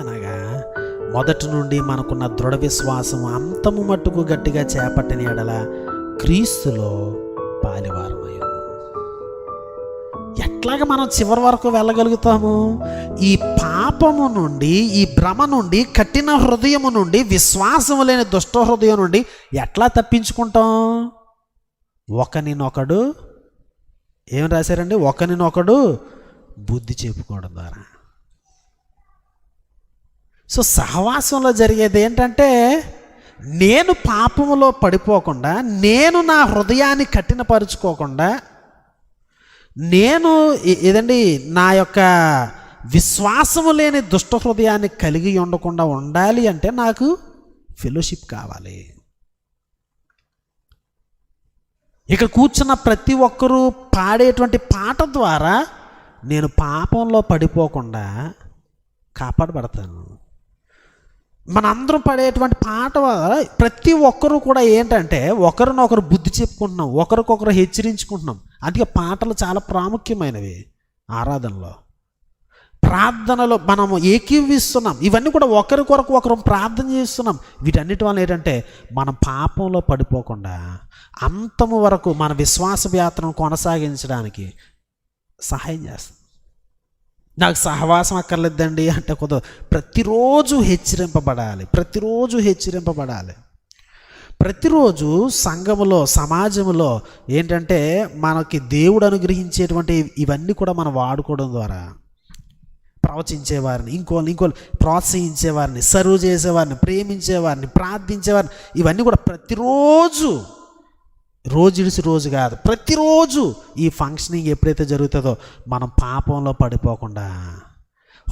అనగా మొదటి నుండి మనకున్న దృఢ విశ్వాసం అంతము మట్టుకు గట్టిగా చేపట్టిన ఎడల క్రీస్తులో పాలివారమై ఎట్లాగ మనం చివరి వరకు వెళ్ళగలుగుతాము? ఈ పాపము నుండి ఈ భ్రమ నుండి కఠిన హృదయము నుండి విశ్వాసం లేని దుష్ట హృదయం నుండి ఎట్లా తప్పించుకుంటాం? ఒకనినొకడు ఏం రాశారండి? ఒకరినొకడు బుద్ధి చెప్పుకోవడం ద్వారా. సో సహవాసంలో జరిగేది ఏంటంటే నేను పాపములో పడిపోకుండా నేను నా హృదయాన్ని కఠినపరుచుకోకుండా నేను ఏదండి? నా యొక్క విశ్వాసము లేని దుష్ట హృదయాన్ని కలిగి ఉండకుండా ఉండాలి అంటే నాకు ఫెలోషిప్ కావాలి. ఇక్కడ కూర్చున్న ప్రతి ఒక్కరూ పాడేటువంటి పాట ద్వారా నేను పాపంలో పడిపోకుండా కాపాడబడతాను. మనందరం పడేటువంటి పాట ప్రతి ఒక్కరూ కూడా ఏంటంటే ఒకరినొకరు బుద్ధి చెప్పుకుంటున్నాం ఒకరికొకరు హెచ్చరించుకుంటున్నాం. అందుకే పాటలు చాలా ప్రాముఖ్యమైనవి ఆరాధనలో. ప్రార్థనలో మనము ఏకీవిస్తున్నాం. ఇవన్నీ కూడా ఒకరి కొరకు ఒకరు ప్రార్థన చేస్తున్నాం. వీటన్నిటి వల్ల ఏంటంటే మనం పాపంలో పడిపోకుండా అంతము వరకు మన విశ్వాస యాత్రను కొనసాగించడానికి సహాయం చేస్తుంది నాకు సహవాసం అక్కర్లేదండి అంటే కుదర ప్రతిరోజు హెచ్చరింపబడాలి. ప్రతిరోజు హెచ్చరింపబడాలి. ప్రతిరోజు సంఘములో సమాజంలో ఏంటంటే మనకి దేవుడు అనుగ్రహించేటువంటి ఇవన్నీ కూడా మనం వాడుకోవడం ద్వారా ప్రవచించేవారిని ఇంకోళ్ళు ఇంకోళ్ళు ప్రోత్సహించేవారిని సర్వ్ చేసేవారిని ప్రేమించేవారిని ప్రార్థించేవారిని ఇవన్నీ కూడా ప్రతిరోజు రోజుడిసి రోజు కాదు ప్రతిరోజు ఈ ఫంక్షనింగ్ ఎప్పుడైతే జరుగుతుందో మనం పాపంలో పడిపోకుండా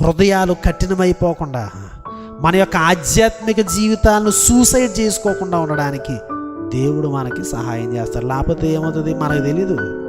హృదయాలు కఠినమైపోకుండా మన యొక్క ఆధ్యాత్మిక జీవితాలను సూసైడ్ చేసుకోకుండా ఉండడానికి దేవుడు మనకి సహాయం చేస్తాడు. లేకపోతే ఏమవుతుంది? మనకు తెలీదు.